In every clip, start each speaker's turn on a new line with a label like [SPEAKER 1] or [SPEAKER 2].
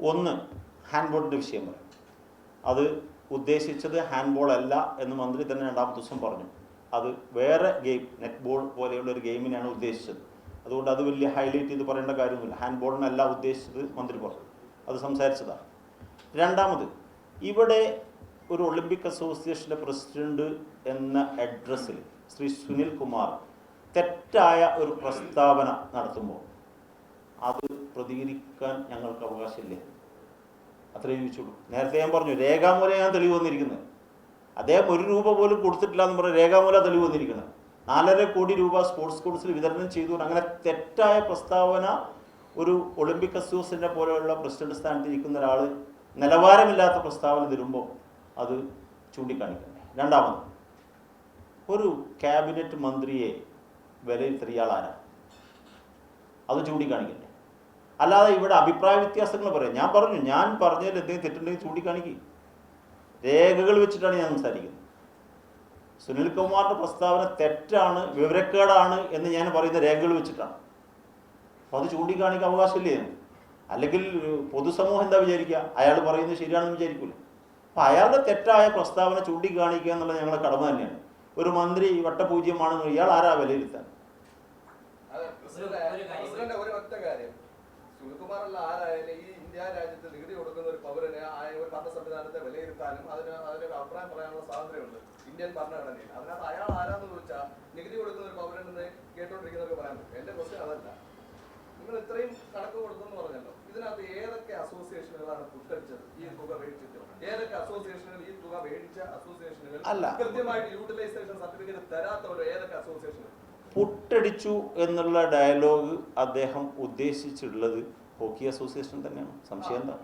[SPEAKER 1] ഒന്ന് ഹാൻഡ്ബോളിന്റെ വിഷയം പറയും. അത് ഉദ്ദേശിച്ചത് ഹാൻഡ്ബോൾ അല്ല എന്ന് മന്ത്രി തന്നെ രണ്ടാമത്തെ ദിവസം പറഞ്ഞു. അത് വേറെ ഗെയിം നെറ്റ് ബോൾ പോലെയുള്ള ഒരു ഗെയിമിനെയാണ് ഉദ്ദേശിച്ചത്. അതുകൊണ്ട് അത് വലിയ ഹൈലൈറ്റ് ചെയ്ത് പറയേണ്ട കാര്യമൊന്നുമില്ല. ഹാൻഡ്ബോളിനല്ല ഉദ്ദേശിച്ചത് മന്ത്രി പറഞ്ഞു. അത് സംസാരിച്ചതാണ്. രണ്ടാമത് ഇവിടെ ഒരു ഒളിമ്പിക് അസോസിയേഷന്റെ പ്രസിഡന്റ് എന്ന അഡ്രസ്സിൽ ശ്രീ സുനിൽ കുമാർ തെറ്റായ ഒരു പ്രസ്താവന നടത്തുമ്പോൾ അത് പ്രതികരിക്കാൻ ഞങ്ങൾക്ക് അവകാശമില്ല? അത്രയും ചോദിച്ചുള്ളൂ നേരത്തെ ഞാൻ പറഞ്ഞു രേഖാമൂല ഞാൻ തെളിവ് വന്നിരിക്കുന്നത് അദ്ദേഹം ഒരു രൂപ പോലും കൊടുത്തിട്ടില്ല എന്ന് പറഞ്ഞാൽ രേഖാമൂല തെളിവ് വന്നിരിക്കുന്നത് നാലര കോടി രൂപ സ്പോർട്സ് കൗൺസിൽ വിതരണം ചെയ്തു അങ്ങനെ തെറ്റായ പ്രസ്താവന ഒരു ഒളിമ്പിക് അസോസിയേഷന്റെ പോലെയുള്ള പ്രസിഡന്റ് സ്ഥാനത്ത് ഇരിക്കുന്ന ഒരാൾ നിലവാരമില്ലാത്ത പ്രസ്താവന തരുമ്പോൾ അത് ചൂണ്ടിക്കാണിക്കണ്ടേ രണ്ടാമത് ഒരു ക്യാബിനറ്റ് മന്ത്രിയെ വിലയിരുത്തിയ ആരാ അത് ചൂണ്ടിക്കാണിക്കണ്ടേ അല്ലാതെ ഇവിടെ അഭിപ്രായ വ്യത്യാസങ്ങൾ പറയാം. ഞാൻ പറഞ്ഞു ഞാൻ പറഞ്ഞതിൽ എന്തെങ്കിലും തെറ്റുണ്ടെങ്കിൽ ചൂണ്ടിക്കാണിക്കുക രേഖകൾ വെച്ചിട്ടാണ് ഞാൻ സംസാരിക്കുന്നത്. സുനിൽ കുമാറിന്റെ പ്രസ്താവന തെറ്റാണ് വിവരക്കേടാണ് എന്ന് ഞാൻ പറയുന്ന രേഖകൾ വെച്ചിട്ടാണ്. അപ്പോൾ അത് ചൂണ്ടിക്കാണിക്കാൻ അവകാശമില്ലേ? അല്ലെങ്കിൽ പൊതുസമൂഹം എന്താ വിചാരിക്കുക? അയാൾ പറയുന്നത് ശരിയാണെന്ന് വിചാരിക്കൂല. അപ്പം അയാളുടെ തെറ്റായ പ്രസ്താവന ചൂണ്ടിക്കാണിക്കുക എന്നുള്ളത് ഞങ്ങളുടെ കടമ തന്നെയാണ്. ഒരു മന്ത്രി വട്ടപൂജ്യമാണെന്ന് ഇയാൾ ആരാ വിലയിരുത്താൻ?
[SPEAKER 2] സുനിൽകുമാറല്ല ആരായാലും ഈ ഇന്ത്യ രാജ്യത്ത് നികുതി കൊടുക്കുന്ന ഒരു പൗരന് ഒരു ഭരണ സംവിധാനത്തെ വിലയിരുത്താനും അതിന് അതിനൊരു അഭിപ്രായം പറയാനുള്ള സ്വാതന്ത്ര്യമുണ്ട്. ഇന്ത്യൻ ഭരണഘടനയിൽ. അതിനകത്ത് അയാൾ ആരാന്ന് ചോദിച്ചാൽ നികുതി കൊടുക്കുന്ന ഒരു പൗരൻ എന്ന് കേട്ടോണ്ടിരിക്കുന്നവർക്ക് പറയാൻ പറ്റും. എന്റെ ക്വസ്റ്റ്യൻ അതല്ല. നിങ്ങൾ ഇത്രയും കണക്ക് കൊടുത്തെന്ന് പറഞ്ഞല്ലോ. ഇതിനകത്ത് ഏതൊക്കെ അസോസിയേഷനുകളാണ് കുട്ടടിച്ചത് ഈ തുക മേടിച്ചിട്ട്. ഏതൊക്കെ അസോസിയേഷനുകൾ ഈ തുക മേടിച്ച അസോസിയേഷനുകൾ. കൃത്യമായിട്ട് യൂട്ടിലൈസേഷൻ സർട്ടിഫിക്കറ്റ് തരാത്തവരോ ഏതൊക്കെ അസോസിയേഷനുകൾ
[SPEAKER 1] പുട്ടടിച്ചു എന്നുള്ള ഡയലോഗ് അദ്ദേഹം ഉദ്ദേശിച്ചിട്ടുള്ളത് ഹോക്കി അസോസിയേഷൻ തന്നെയാണ്. സംശയം എന്താ?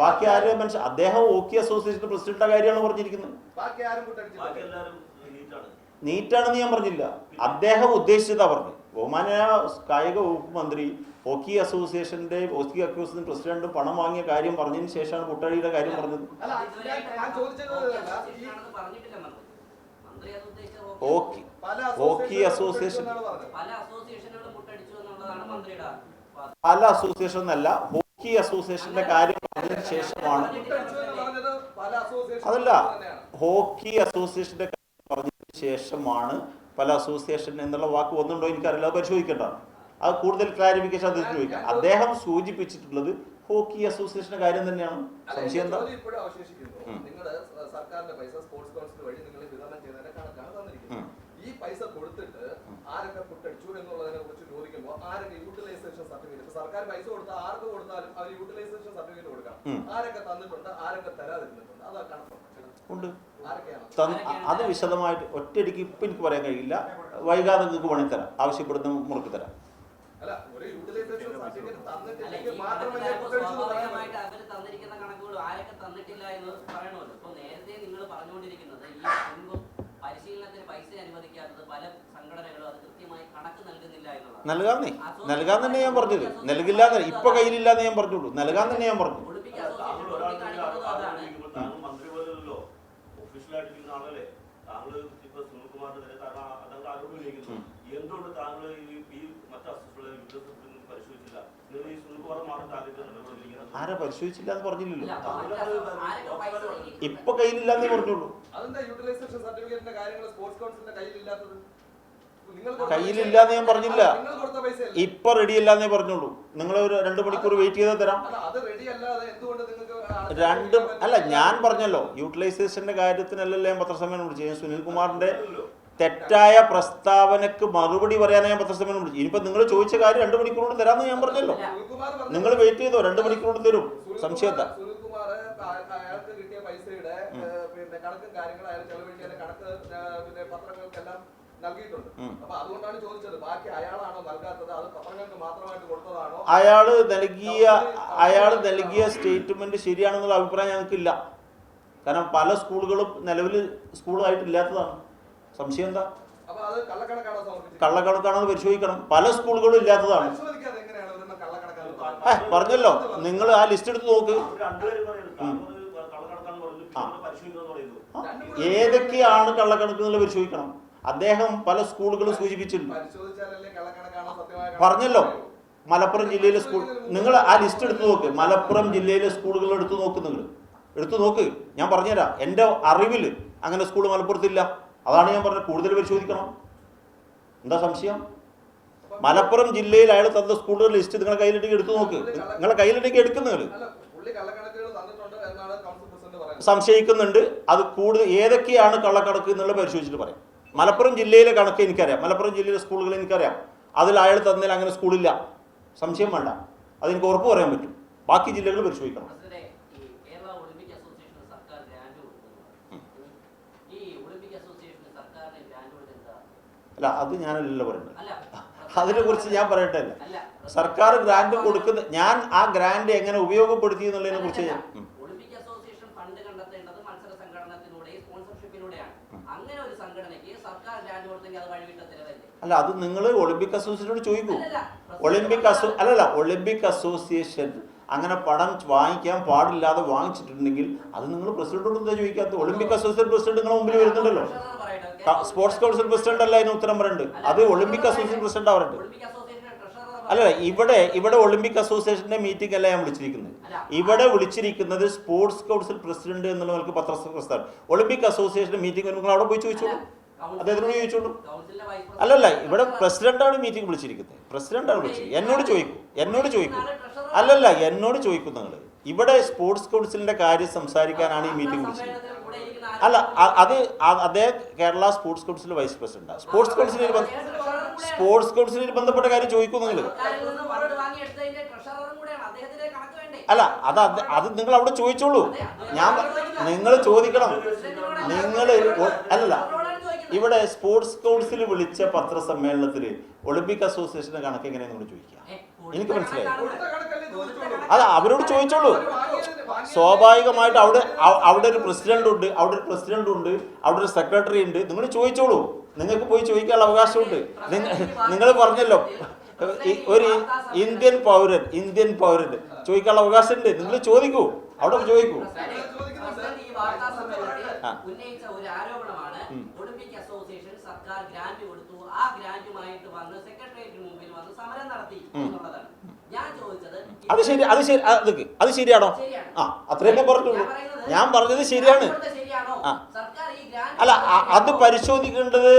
[SPEAKER 3] ബാക്കി ആരും
[SPEAKER 1] മനുഷ്യൻ അദ്ദേഹം ഹോക്കി അസോസിയേഷൻ പ്രസിഡന്റിന്റെ കാര്യമാണ് പറഞ്ഞിരിക്കുന്നത്.
[SPEAKER 2] ബാക്കി ആരും
[SPEAKER 3] ബാക്കി എല്ലാവരും നീറ്റാണ്.
[SPEAKER 1] നീറ്റാണെന്ന് ഞാൻ പറഞ്ഞില്ല. അദ്ദേഹം ഉദ്ദേശിച്ചതാ പറഞ്ഞു ബഹുമാനായ കായിക വകുപ്പ് മന്ത്രി ഹോക്കി അസോസിയേഷന്റെ ഹോക്കി അസോസിയേഷൻ പ്രസിഡന്റ് പണം വാങ്ങിയ കാര്യം പറഞ്ഞതിന് ശേഷമാണ് പുട്ടടിയുടെ കാര്യം പറഞ്ഞത്. Hockey hockey association.
[SPEAKER 4] പല
[SPEAKER 1] അസോസിയേഷൻ എന്നല്ല ഹോക്കി അസോസിയേഷന്റെ കാര്യം പറഞ്ഞതിന് ശേഷമാണ് അതല്ല ഹോക്കി അസോസിയേഷന്റെ കാര്യം പറഞ്ഞതിന് ശേഷമാണ് പല അസോസിയേഷൻ എന്നുള്ള വാക്ക് വന്നിട്ടുണ്ടോ എനിക്കറിയില്ല അത് പരിശോധിക്കേണ്ടതാണ് അത് കൂടുതൽ ക്ലാരിഫിക്കേഷൻ അദ്ദേഹം ചോദിക്കാം. അദ്ദേഹം സൂചിപ്പിച്ചിട്ടുള്ളത് ഹോക്കി അസോസിയേഷന്റെ കാര്യം തന്നെയാണ്.
[SPEAKER 2] അല്ല,
[SPEAKER 1] സംശയം എന്താ?
[SPEAKER 2] സർക്കാരിന്റെ പൈസ സ്പോർട്സ് കൗൺസിൽ വഴി നിങ്ങൾ വിതരണം ചെയ്തതിന്റെ കണക്കാണ് തന്നിരിക്കുന്നത്. ഈ പൈസ കൊടുത്തിട്ട് ആരൊക്കെ കുട്ടടിച്ചു എന്നുള്ളതിനെ കുറിച്ച് ചോദിക്കുമ്പോൾ ആരൊക്കെ യൂട്ടിലൈസേഷൻ സർട്ടിഫിക്കറ്റ് സർക്കാർ പൈസ കൊടുത്താൽ ആർക്ക് കൊടുത്താലും അവർ യൂട്ടിലൈസേഷൻ സർട്ടിഫിക്കറ്റ് കൊടുക്കണം. ആരൊക്കെ തന്നിട്ടുണ്ട് ആരൊക്കെ തരാതിരുന്നിട്ടുണ്ട്. അതാ കണക്കുണ്ട്
[SPEAKER 1] ഉണ്ട്. അത് വിശദമായിട്ട് ഒറ്റയടിക്ക് ഇപ്പം എനിക്ക് പറയാൻ കഴിയില്ല. വൈകാതെ നിങ്ങൾക്ക് പണി തരാം. ആവശ്യപ്പെടുന്ന മുറുക്കി തരാം.
[SPEAKER 2] അല്ല ഒരു യൂട്ടിലൈസേഷൻ സർട്ടിഫിക്കറ്റ് തന്നിട്ടില്ലെങ്കിൽ മാത്രമേ
[SPEAKER 4] സ്വാഭാവികമായിട്ട്
[SPEAKER 2] പറ്റൂ.
[SPEAKER 4] തന്നിരിക്കുന്ന കണക്കുകളും ആരൊക്കെ തന്നിട്ടില്ല എന്ന് പറയണമല്ലോ. ഇപ്പൊ നേരത്തെ നിങ്ങൾ പറഞ്ഞുകൊണ്ടിരിക്കുന്നത് ഈ മുൻപ് പരിശീലനത്തിന് പൈസ അനുവദിക്കാത്തത് പല സംഘടനകളും അത് കൃത്യമായി കണക്ക് നൽകുന്നില്ല എന്നുള്ളതാണ്
[SPEAKER 1] നൽകാന്നേ നൽകാന്ന് തന്നെ ഞാൻ പറഞ്ഞത്. നൽകില്ല എന്ന് ഇപ്പൊ കയ്യിലില്ലാന്ന് ഞാൻ പറഞ്ഞുള്ളൂ. നൽകാൻ തന്നെ ഞാൻ പറഞ്ഞു ആരെ പരിശോധിച്ചില്ല എന്ന് പറഞ്ഞില്ലല്ലോ. ഇപ്പൊ കയ്യിലില്ലാന്നേ പറഞ്ഞുള്ളൂ. കയ്യിലില്ലാന്ന് ഞാൻ പറഞ്ഞില്ല. ഇപ്പൊ റെഡി അല്ലാന്നേ പറഞ്ഞുള്ളൂ. നിങ്ങൾ ഒരു രണ്ട് മണിക്കൂർ വെയിറ്റ് ചെയ്താൽ തരാം. രണ്ടും അല്ല ഞാൻ പറഞ്ഞല്ലോ യൂട്ടിലൈസേഷന്റെ കാര്യത്തിനല്ലല്ലോ ഞാൻ പത്രസമ്മേളനം വിളിച്ചു ഞാൻ സുനിൽകുമാറിന്റെ തെറ്റായ പ്രസ്താവനക്ക് മറുപടി പറയാൻ ഞാൻ പത്രസമ്മേളനം വിളിച്ചു ഇനിയിപ്പോ നിങ്ങൾ ചോദിച്ച കാര്യം രണ്ട് മണിക്കൂറോട് തരാമെന്ന് ഞാൻ പറഞ്ഞല്ലോ. നിങ്ങൾ വെയിറ്റ് ചെയ്തോ? രണ്ട് മണിക്കൂറോട് തരും.
[SPEAKER 2] സുനിൽകുമാർ- നൽകിയിട്ടുണ്ട്. അപ്പൊ അതുകൊണ്ടാണ് ചോദിച്ചത് ബാക്കി അയാളാണോ നൽകാത്തത്? അത് പത്രങ്ങൾക്ക് മാത്രമായിട്ട് കൊടുത്തതാണോ?
[SPEAKER 1] അയാൾ നൽകിയ അയാൾ നൽകിയ സ്റ്റേറ്റ്മെന്റ് ശരിയാണെന്നുള്ള അഭിപ്രായം ഞങ്ങൾക്കില്ല. കാരണം പല സ്കൂളുകളും നിലവിൽ സ്കൂളായിട്ടില്ലാത്തതാണ് സംശയം എന്താ? കള്ളക്കണക്കാണെന്ന് പരിശോധിക്കണം. പല സ്കൂളുകളും ഇല്ലാത്തതാണ്. പറഞ്ഞല്ലോ. നിങ്ങൾ ആ ലിസ്റ്റ് എടുത്ത് നോക്ക്. ഏതൊക്കെയാണ് കള്ളക്കണക്ക് എന്നുള്ളത് പരിശോധിക്കണം. അദ്ദേഹം പല സ്കൂളുകളും സൂചിപ്പിച്ചിട്ടുണ്ട്. പറഞ്ഞല്ലോ. മലപ്പുറം ജില്ലയിലെ സ്കൂൾ നിങ്ങൾ ആ ലിസ്റ്റ് എടുത്തു നോക്ക്. മലപ്പുറം ജില്ലയിലെ സ്കൂളുകൾ എടുത്തു നോക്ക് നിങ്ങൾ. എടുത്തു നോക്ക്. ഞാൻ പറഞ്ഞുതരാം. എന്റെ അറിവിൽ അങ്ങനെ സ്കൂൾ മലപ്പുറത്തില്ല. അതാണ് ഞാൻ പറഞ്ഞത്. കൂടുതൽ പരിശോധിക്കണം. എന്താ സംശയം? മലപ്പുറം ജില്ലയിൽ അയാൾ തന്ന സ്കൂളുകളുടെ ലിസ്റ്റ് നിങ്ങളുടെ കയ്യിലിട്ടേക്ക് എടുത്തു നോക്ക്. നിങ്ങളെ കയ്യിലിട്ടേക്ക് എടുക്കും നിങ്ങൾ. സംശയിക്കുന്നുണ്ട്. അത് കൂടുതൽ ഏതൊക്കെയാണ് കള്ളക്കണക്ക് എന്നുള്ള പരിശോധിച്ചിട്ട് പറയാം. മലപ്പുറം ജില്ലയിലെ കണക്ക് എനിക്കറിയാം. മലപ്പുറം ജില്ലയിലെ സ്കൂളുകൾ എനിക്കറിയാം. അതിൽ അയാൾ തന്നതിൽ അങ്ങനെ സ്കൂളില്ല. സംശയം വേണ്ട. അതെനിക്ക് ഉറപ്പ് പറയാൻ പറ്റും. ബാക്കി ജില്ലകൾ പരിശോധിക്കണം. അല്ല അത് ഞാനല്ലല്ലോ അതിനെ കുറിച്ച് ഞാൻ പറയട്ടെ സർക്കാർ ഗ്രാന്റ് കൊടുക്കുന്ന ഞാൻ ആ ഗ്രാന്റ് എങ്ങനെ ഉപയോഗപ്പെടുത്തി എന്നുള്ളതിനെ കുറിച്ച് ഞാൻ ഉം.
[SPEAKER 4] ഒളിമ്പിക് അസോസിയേഷൻ ഫണ്ട് കണ്ടെത്തേണ്ടത് മത്സര സംഘടനത്തിലൂടെയും സ്പോൺസർഷിപ്പിലൂടെയാണ് അങ്ങനെ ഒരു സംഘടനയ്ക്ക് സർക്കാർ ഗ്രാന്റ് കൊടുത്തെങ്കിൽ അത് വഴിവിട്ട ചിലവല്ലേ
[SPEAKER 1] അല്ല അത് നിങ്ങൾ ഒളിമ്പിക് അസോസിയേഷനോട് ചോദിക്കൂ. ഒളിമ്പിക് അസോ അല്ലല്ല ഒളിമ്പിക് അസോസിയേഷൻ അങ്ങനെ പണം വാങ്ങിക്കാൻ പാടില്ലാതെ വാങ്ങിച്ചിട്ടുണ്ടെങ്കിൽ അത് നിങ്ങൾ പ്രസിഡന്റോട് എന്താ ചോദിക്കാത്ത ഒളിമ്പിക് അസോസിയേഷൻ പ്രസിഡന്റ് നിങ്ങളുടെ മുമ്പിൽ വരുന്നുണ്ടല്ലോ. സ്പോർട്സ് കൗൺസിൽ പ്രസിഡന്റ് അല്ല അതിന് ഉത്തരം പറയുന്നുണ്ട് അത് ഒളിമ്പിക് അസോസിയേഷൻ പ്രസിഡന്റ്
[SPEAKER 4] ട്രഷറർ
[SPEAKER 1] അല്ല ഇവിടെ ഇവിടെ ഒളിമ്പിക് അസോസിയേഷന്റെ മീറ്റിംഗ് അല്ല ഞാൻ വിളിച്ചിരിക്കുന്നത്. ഇവിടെ വിളിച്ചിരിക്കുന്നത് സ്പോർട്സ് കൗൺസിൽ പ്രസിഡന്റ് എന്നുള്ള നിലയ്ക്ക് ഒളിമ്പിക് അസോസിയേഷന്റെ മീറ്റിംഗ് നിങ്ങൾ അവിടെ പോയി ചോദിച്ചോളൂ. അദ്ദേഹത്തിനോട് ചോദിച്ചോളൂ? അല്ലല്ല ഇവിടെ പ്രസിഡന്റാണ് മീറ്റിംഗ് വിളിച്ചിരിക്കുന്നത്. പ്രസിഡന്റാണ് വിളിച്ചത് എന്നോട് ചോദിക്കും എന്നോട് ചോദിക്കും. അല്ലല്ല എന്നോട് ചോദിക്കും നിങ്ങൾ ഇവിടെ സ്പോർട്സ് കൗൺസിലിന്റെ കാര്യം സംസാരിക്കാനാണ് ഈ മീറ്റിംഗ് വിളിച്ചത് അല്ല അത് അതേ അദ്ദേഹം കേരള സ്പോർട്സ് കൗൺസിൽ വൈസ് പ്രസിഡന്റാണ് സ്പോർട്സ് കൗൺസിലിൽ സ്പോർട്സ് കൗൺസിലിൽ ബന്ധപ്പെട്ട കാര്യം ചോദിക്കും നിങ്ങൾ അല്ല അത് അത് അത് നിങ്ങൾ അവിടെ ചോദിച്ചോളൂ ഞാൻ നിങ്ങൾ ചോദിക്കണം. നിങ്ങൾ അല്ലല്ല. ഇവിടെ സ്പോർട്സ് കൗൺസിൽ വിളിച്ച പത്രസമ്മേളനത്തിൽ ഒളിമ്പിക് അസോസിയേഷന്റെ കണക്ക് എങ്ങനെയാണ് കൂടി ചോദിക്കാം എനിക്ക് മനസ്സിലായി. അത് അവരോട് ചോദിച്ചോളൂ. സ്വാഭാവികമായിട്ട് അവിടെ അവിടെ ഒരു പ്രസിഡന്റ് ഉണ്ട് അവിടെ ഒരു പ്രസിഡന്റ് ഉണ്ട് അവിടെ ഒരു സെക്രട്ടറി ഉണ്ട്. നിങ്ങൾ ചോദിച്ചോളൂ. നിങ്ങൾക്ക് പോയി ചോദിക്കാനുള്ള അവകാശമുണ്ട്. നിങ്ങൾ പറഞ്ഞല്ലോ. ഒരു ഇന്ത്യൻ പൗരൻ ഇന്ത്യൻ പൗരൻ ചോദിക്കാനുള്ള അവകാശമുണ്ട്. നിങ്ങൾ ചോദിക്കൂ. അവിടെ ചോദിക്കൂ.
[SPEAKER 4] ഈ വാർത്താ സമ്മേളനത്തിൽ
[SPEAKER 1] ആ.
[SPEAKER 4] ഉന്നയിച്ച ഒരു ആരോപണമാണ്
[SPEAKER 1] ഉം.
[SPEAKER 4] ഒളിമ്പിക് അസോസിയേഷൻ സർക്കാർ ഗ്രാന്റ് കൊടുത്തു ആ ഗ്രാന്റുമായിട്ട് വന്ന് സെക്രട്ടേറിയറ്റിന് മുമ്പിൽ വന്ന് സമരം നടത്തി
[SPEAKER 1] ഉം.
[SPEAKER 4] എന്നുള്ളതാണ് ഞാൻ ചോദിച്ചത്
[SPEAKER 1] അത് ശരി അത് ശരി അത് അത് ശരിയാണോ?
[SPEAKER 4] ശരിയാണ്.
[SPEAKER 1] ആ അത്രയല്ലേ പറഞ്ഞുള്ളൂ
[SPEAKER 4] ഞാൻ
[SPEAKER 1] പറഞ്ഞത് ശരിയാണ്. ആ.
[SPEAKER 4] സർക്കാർ ഈ ഗ്രാന്റ്
[SPEAKER 1] അല്ല അത് പരിശോധിക്കേണ്ടത്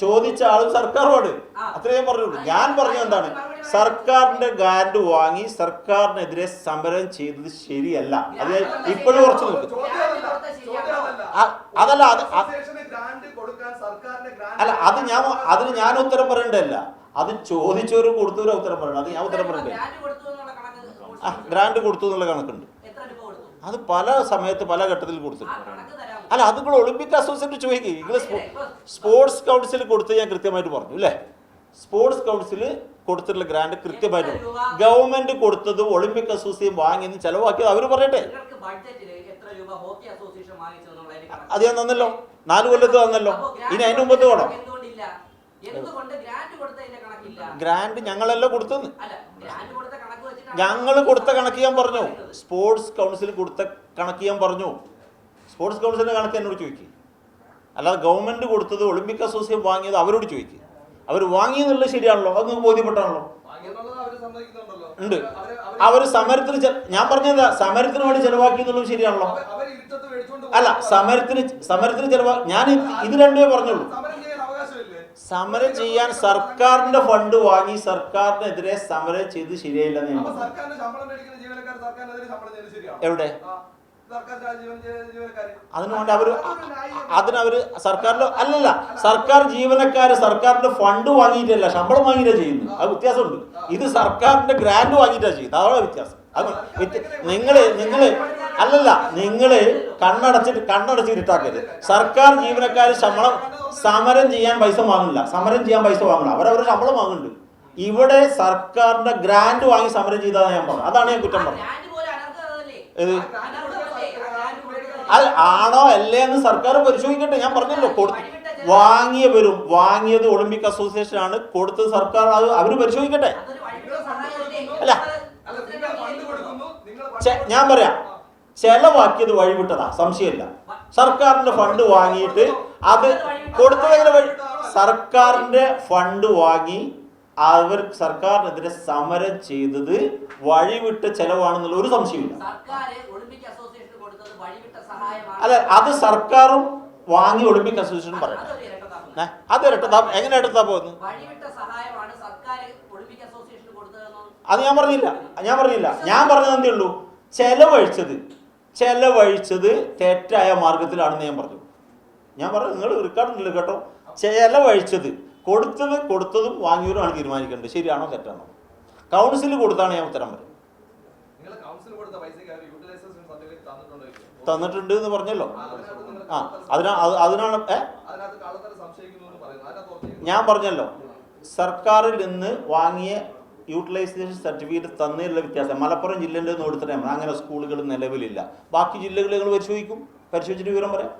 [SPEAKER 1] ചോദിച്ച ആളും സർക്കാരുമാണ്. അത്രേ ഞാൻ പറഞ്ഞുള്ളൂ. ഞാൻ പറഞ്ഞത് എന്താണ്? സർക്കാരിന്റെ ഗ്രാൻഡ് വാങ്ങി സർക്കാരിനെതിരെ സമരം ചെയ്തത് ശരിയല്ല. അത് ഇപ്പോഴും കുറച്ച് നോക്കും അതല്ല അത് അല്ല അത് ഞാൻ അതിന് ഞാൻ ഉത്തരം പറയണ്ടല്ല അത് ചോദിച്ചവരും കൊടുത്തവരും ഉത്തരം പറയണം. അത് ഞാൻ ഉത്തരം പറയണ്ടേ? ആ ഗ്രാൻഡ് കൊടുത്തു എന്നുള്ള കണക്കുണ്ട്. അത് പല സമയത്ത് പല ഘട്ടത്തിൽ കൊടുത്തിട്ടുണ്ട്. അല്ല അത് നിങ്ങൾ ഒളിമ്പിക് അസോസിയേറ്റ് ചോദിക്കുക നിങ്ങൾ സ്പോർട്സ് കൗൺസിൽ കൊടുത്ത് ഞാൻ കൃത്യമായിട്ട് പറഞ്ഞു അല്ലേ സ്പോർട്സ് കൗൺസിൽ കൊടുത്തിട്ടുള്ള ഗ്രാൻഡ് കൃത്യമായിട്ട് ഗവൺമെന്റ് കൊടുത്തത് ഒളിമ്പിക് അസോസിയേഷൻ വാങ്ങിയെന്ന് ചെലവാക്കിയത് അവർ പറയട്ടെ. അത് ഞാൻ തന്നല്ലോ. നാല് കൊല്ലത്ത് തന്നല്ലോ. ഇനി അതിന് മുമ്പത്ത് വേണം
[SPEAKER 4] എന്തുകൊണ്ട് കൊടുത്തതിന്റെ കണക്കില്ല
[SPEAKER 1] ഗ്രാൻഡ് ഞങ്ങളല്ല കൊടുത്തെന്ന്
[SPEAKER 4] അല്ല ഗ്രാന്റ് കൊടുത്ത കണക്ക് വെച്ചിട്ടാണ്
[SPEAKER 1] ഞങ്ങൾ കൊടുത്ത കണക്ക് ഞാൻ പറഞ്ഞു. സ്പോർട്സ് കൗൺസിൽ കൊടുത്ത കണക്ക് ഞാൻ പറഞ്ഞു. സ്പോർട്സ് കൗൺസിലിന്റെ കണക്ക് എന്നോട് ചോദിക്കും. അല്ലാതെ ഗവൺമെന്റ് കൊടുത്തത് ഒളിമ്പിക് അസോസിയേഷൻ വാങ്ങിയത് അവരോട് ചോദിക്കും. അവർ വാങ്ങിയെന്നുള്ളത് ശരിയാണല്ലോ? അത് നിങ്ങൾക്ക് ബോധ്യപ്പെട്ടാണല്ലോ? ഉണ്ട്.
[SPEAKER 2] അവർ
[SPEAKER 1] അവർ സമരത്തിന് ഞാൻ പറഞ്ഞതാ സമരത്തിന് വേണ്ടി ചെലവാക്കി എന്നുള്ളത് ശരിയാണല്ലോ അല്ല. സമരത്തിന് സമരത്തിന് ചെലവാ ഞാൻ ഇത് രണ്ടുപേ രണ്ടേ പറഞ്ഞുള്ളൂ.
[SPEAKER 2] സമരം ചെയ്യാൻ
[SPEAKER 1] സർക്കാരിന്റെ ഫണ്ട് വാങ്ങി സർക്കാരിനെതിരെ സമരം ചെയ്ത്
[SPEAKER 2] ശരിയല്ല
[SPEAKER 1] എവിടെ?
[SPEAKER 2] ആ, സർക്കാർ ജീവൻ ജീവനക്കാര്.
[SPEAKER 1] അതിനു
[SPEAKER 2] അവർ
[SPEAKER 1] അതിനവര് സർക്കാരിന്റെ അല്ലല്ല സർക്കാർ ജീവനക്കാര് സർക്കാരിന്റെ ഫണ്ട് വാങ്ങിയിട്ടല്ല ശമ്പളം വാങ്ങിയിട്ടാ ചെയ്യുന്നു അത് വ്യത്യാസമുണ്ട്. ഇത് സർക്കാരിന്റെ ഗ്രാന്റ് വാങ്ങിയിട്ടാ ചെയ്യുന്നത്. അതാണ് വ്യത്യാസം. അത് നിങ്ങൾ നിങ്ങൾ നിങ്ങൾ അല്ലല്ല നിങ്ങൾ കണ്ണടച്ചിട്ട് കണ്ണടച്ച് ഇരുട്ടാക്കരുത്. സർക്കാർ ജീവനക്കാർ ശമ്പളം സമരം ചെയ്യാൻ പൈസ വാങ്ങില്ല സമരം ചെയ്യാൻ പൈസ വാങ്ങില്ല അവരവരുടെ ശമ്പളം വാങ്ങുന്നുണ്ട്. ഇവിടെ സർക്കാരിന്റെ ഗ്രാന്റ് വാങ്ങി സമരം ചെയ്തതാണ് ഞാൻ പറഞ്ഞത്. അതാണ് ഞാൻ കുറ്റം പറഞ്ഞത്. അത് ആണോ അല്ലേ എന്ന് സർക്കാർ പരിശോധിക്കട്ടെ. ഞാൻ പറഞ്ഞല്ലോ കൊടുത്തു വാങ്ങിയവരും വാങ്ങിയത് ഒളിമ്പിക് അസോസിയേഷൻ ആണ്. കൊടുത്തത് സർക്കാർ അത് അവർ പരിശോധിക്കട്ടെ. അല്ല.
[SPEAKER 2] അല്ല നിങ്ങൾ നിങ്ങൾ
[SPEAKER 1] ഞാൻ പറയാം. ചെലവാക്കിയത് വഴിവിട്ടതാ സംശയമില്ല. സർക്കാരിന്റെ ഫണ്ട് വാങ്ങിയിട്ട് അത് കൊടുത്തതെങ്ങനെ വഴി സർക്കാരിന്റെ ഫണ്ട് വാങ്ങി അവർ സർക്കാരിനെതിരെ സമരം ചെയ്തത് വഴിവിട്ട ചെലവാണെന്നുള്ള ഒരു സംശയമില്ല. അല്ല അത് സർക്കാരും വാങ്ങി ഒളിമ്പിക് അസോസിയേഷൻ പറയണം അത് ഇരട്ടത്താപ്പ് എങ്ങനെ
[SPEAKER 4] കൊടുത്തതെന്ന്.
[SPEAKER 1] അത് ഞാൻ പറഞ്ഞില്ല. ഞാൻ പറഞ്ഞില്ല. ഞാൻ പറഞ്ഞത് എന്തേ ഉള്ളൂ? ചെലവഴിച്ചത്. ചെലവഴിച്ചത് തെറ്റായ മാർഗത്തിലാണെന്ന് ഞാൻ പറഞ്ഞു. ഞാൻ പറഞ്ഞു നിങ്ങൾ റിക്കാർഡുണ്ടല്ലോ കേട്ടോ. ചെലവഴിച്ചത് കൊടുത്തത് കൊടുത്തതും വാങ്ങിയവരുമാണ് തീരുമാനിക്കേണ്ടത്. ശരിയാണോ തെറ്റാണോ? കൗൺസിൽ കൊടുത്താണ് ഞാൻ ഉത്തരം പറയുന്നത്
[SPEAKER 2] തന്നിട്ടുണ്ടോ
[SPEAKER 1] എന്ന് പറഞ്ഞല്ലോ.
[SPEAKER 2] ആ,
[SPEAKER 1] അതിനാ അത് അതിനാണ് ഏ? ഞാൻ പറഞ്ഞല്ലോ. സർക്കാരിൽ നിന്ന് വാങ്ങിയ യൂട്ടിലൈസേഷൻ സർട്ടിഫിക്കറ്റ് തന്നതിലുള്ള വ്യത്യാസം. മലപ്പുറം ജില്ലേന്റെ ഒന്ന് കൊടുത്തിട്ട് അങ്ങനെ സ്കൂളുകൾ നിലവിലില്ല. ബാക്കി ജില്ലകൾ നിങ്ങൾ പരിശോധിക്കും? പരിശോധിച്ചിട്ട് വിവരം പറയാം.